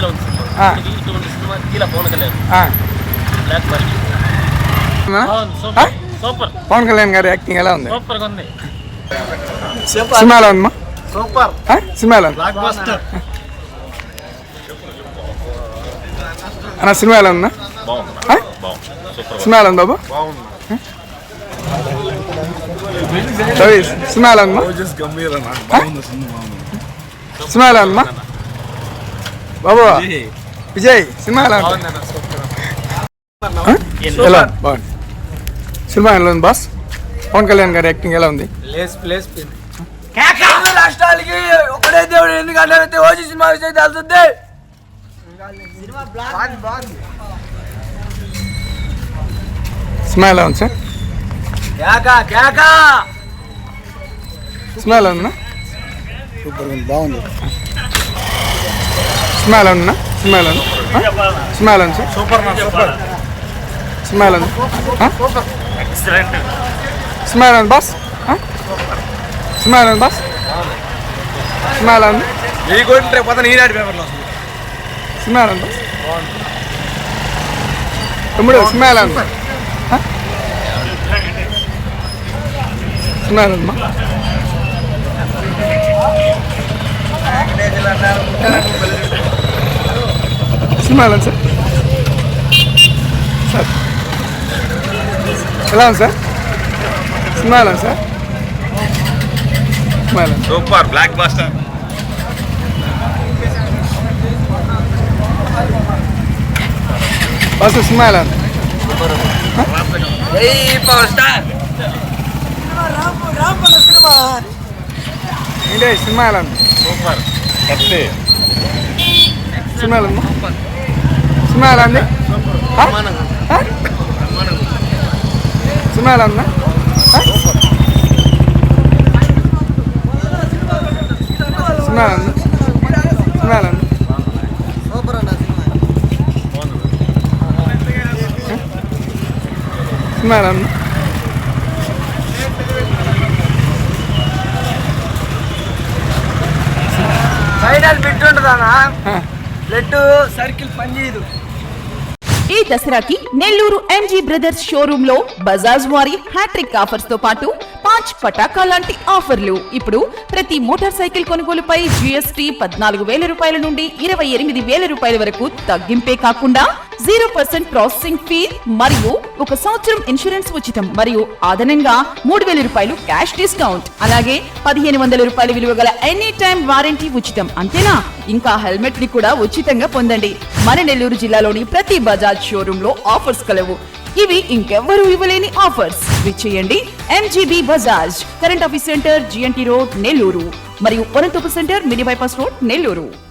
ఇటువంటి cinema Pawan Kalyan. Block super. Pawan Kalyan గారి acting ఎలా ఉంది? సూపర్గా ఉంది సినిమాలో ఉందమ్మా? సూపర్. బ్లాక్ బస్టర్ అన్న సినిమాలో ఉందా? బాగుంది. ఆ? బాగుంది. సూపర్ సినిమాలో ఉంది బాబు? బాగుంది. రవి సినిమాలో ఉందా? సినిమాలో ఉందమ్మా బాబు. విజయ్ ఆ? ఎలా ఉంది? బాగుంది. సినిమా ఎలా ఉంది బాస్? పవన్ కళ్యాణ్ గారి యాక్టింగ్ ఎలా ఉంది? ప్లేస్ ప్లేస్ రాష్ట్రాలకి ఒకటే దేవుడు ఎందుకంటే ఓజీ సినిమా విషయం తెలుస్తుంది. సినిమా ఎలా ఉంది సార్? కేక కేక! సినిమా ఎలా ఉందా సూపర్ బాగుంది. సినిమా ఎలా ఉంది సార్? Super super. ఆ? ఎక్సలెంట్. ఉంది బాస్? ఉంది బాస్? ఉంది వెయ్యి కోట్లు రేపు ఈనాడు పేపర్లో ఎలా ఉంది బాస్? తమ్ముడు ఉంది ఆ? సినిమా ఎలా ఉందమ్మా సినిమా ఎలా సార్? సార్. ఎలా ఉంది సార్? సినిమా ఎలా సార్? సినిమా ఎలా సూపర్ బ్లాక్ బస్టర్. బస్ సినిమా ఎలా ఏంటి సినిమా ఎలా సూపర్. సినిమా ఎలా ఉంది సినిమా ఎలా ఉంది ఆ? ఆ? సినిమా ఎలా ఉందా ఆ? సినిమా ఎలా ఉంది సినిమా ఎలా ఉంది సినిమా ఎలా ఉంది ఫైనల్ బిట్ ఉంటుందా ఆ. బ్లడ్ సర్కిల్ పనిచేయదు ఈ దసరాకి నెల్లూరు ఎంజీ బ్రదర్స్ షోరూమ్లో బజాజ్ వారి హ్యాట్రిక్ ఆఫర్స్తో పాటు పాంచ్ పటాకా లాంటి ఆఫర్లు. ఇప్పుడు ప్రతి మోటార్ సైకిల్ కొనుగోలుపై జిఎస్టి పద్నాలుగు వేల రూపాయల నుండి ఇరవై ఎనిమిది వేల రూపాయల వరకు తగ్గింపే కాకుండా జీరో పర్సెంట్ ప్రాసెసింగ్ ఫీ మరియు ఒక సంవత్సరం ఇన్సూరెన్స్ ఉచితం మరియు అదనంగా మూడు వేల రూపాయలు క్యాష్ డిస్కౌంట్. అలాగే పదిహేను వందల రూపాయల విలువ గల ఎనీ టైం వారంటీ ఉచితం. అంతేనా? ఇంకా హెల్మెట్ని కూడా ఉచితంగా పొందండి. మన నెల్లూరు జిల్లాలోని ప్రతి బజాజ్ షోరూమ్లో ఆఫర్స్ కలవు. ఇవి ఇంకెవ్వరూ ఇవ్వలేని offers. విచ్చేయండి MGB Bajaj current office centre GNT road Nellore. మరియు Vanamthopu centre mini bypass road Nellore.